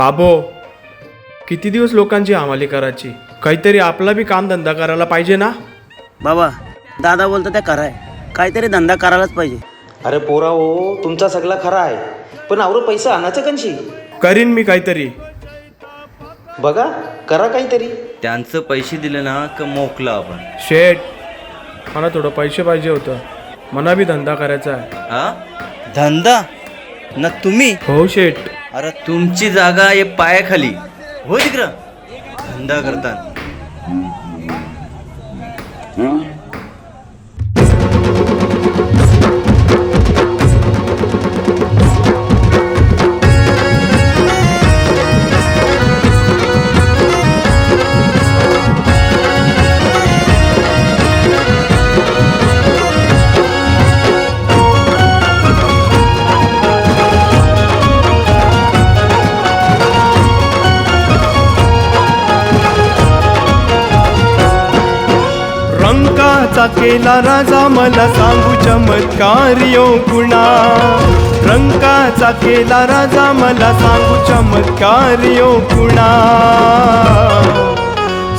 बाबो किती दिवस लोकांची हमाली करायची? काहीतरी आपला बी कामधंदा करायला पाहिजे ना? बाबा दादा बोलतो त्या कराय काहीतरी धंदा करायलाच पाहिजे. अरे पोरा हो तुमचा सगळा खरा आहे. पण आवर पैसा आणायचं कशी करीन मी काहीतरी. बघा करा काहीतरी. त्यांचं पैसे दिले ना का मोकलं आपण? शेट मला थोडं पैसे पाहिजे होतं. मला बी धंदा करायचा आहे. हा? धंदा? ना तुम्ही? हो शेट अरे तुमची जागा हे पायाखाली. हो तिकडं? धंदा करतात रंकाचा केला राजा मला सांगू चमत्कार यो गुणा. रंकाचा केला राजा मला सांगू चमत्कार यो गुणा.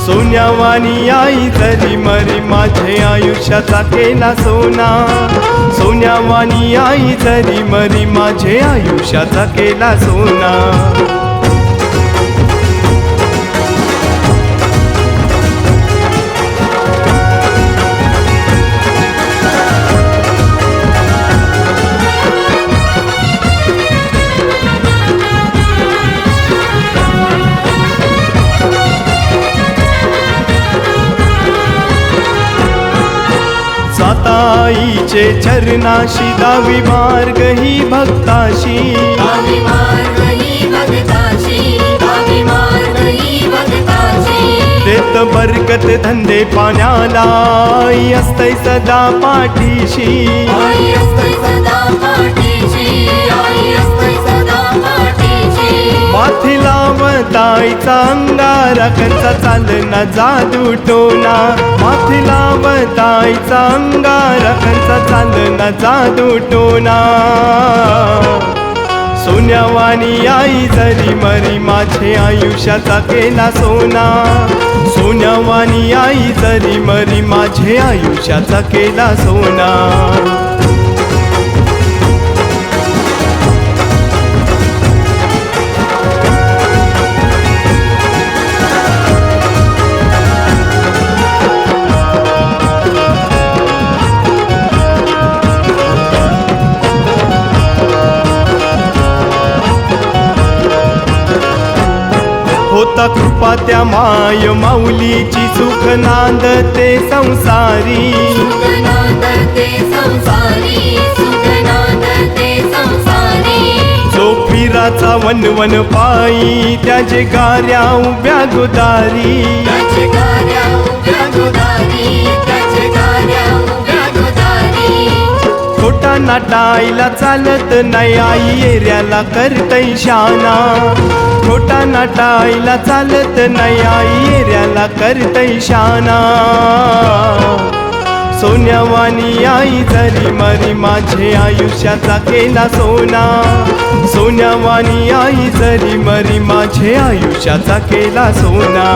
सोन्यावानी आई जरी मरी माझे आयुष्याचा केला सोना. सोन्यावानी आई जरी मरी माझे आयुष्याचा केला सोना. साताईचे चरणाशी दावी मार्ग ही भक्ताशी देत बरकत धंदे पाण्याला आई असतय सदा पाठीशी. आई असते सदा लावताईचा अंगारा चालना जादू टोना. माथी लावताईचा अंगारा कंचा चालना जादू टोना. सोन्यावानी आई जरी मरी माझे आयुष्याचा केला सोना. सोन्यावानी आई जरी मरी माझे आयुष्याचा केला सोना. होता कृपा त्या माय माऊलीची सुख नांदते संसारी. सुखनाद ते संसारी सुखनाद ते संसारी. जो पीराचा वनवन पायी त्याचे गाऱ्या उभ्या गोदारी खोटा नाटायला चालत नाही आई एऱ्याला करतय शाना. खोटा नाटाईला चालत नाही आई एऱ्याला करतय शाना. सोन्यावानी आई जरी मरी माझे आयुष्याचा केला सोना. सोन्यावानी आई जरी मरी माझे आयुष्याचा केला सोना.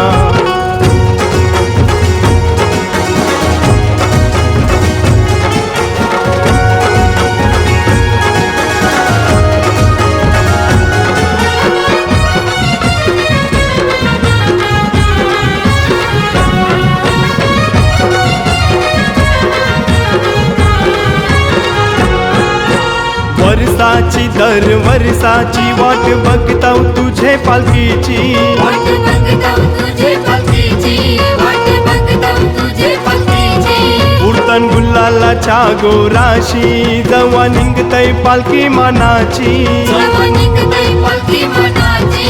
वर्षाची दर वर्षाची वाट बघता तुझे पालखीची. उडतन गुल्लालाच्या गोराशी जवा निघतय पालखी मानाची. पलकी मनाची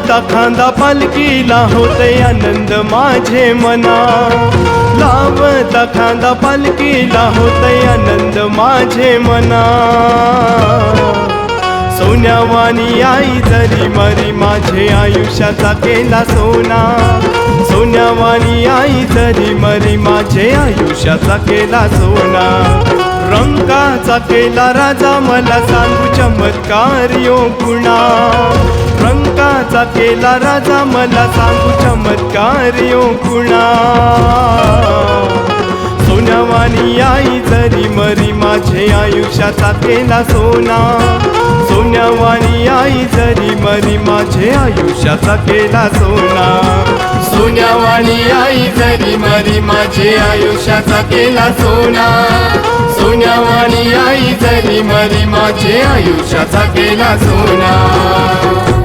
लावता खांदा पालखीला होते आनंद माझे मना. लावता खांदा पालखीला होते आनंद माझे मना. सोन्यावानी आई जरी मरी माझे आयुष्याचा केला सोना. सोन्यावानी आई जरी मरी माझे आयुष्याचा केला सोना. रंगाचा केला राजा मला सांगू चमत्कार यो गुणा. रंगाचा केला राजा मला सांगू चमत्कार यो गुणा. सोन्यावानी आई जरी मरी माझे आयुष्याचा केला सोना. सोन्यावानी आई जरी मरी माझे आयुष्याचा केला सोना. सोन्यावानी आई जरी मरी माझे आयुष्याचा केला सोना. आणि आई जरी मरी माझे आयुष्याचा केला सोना.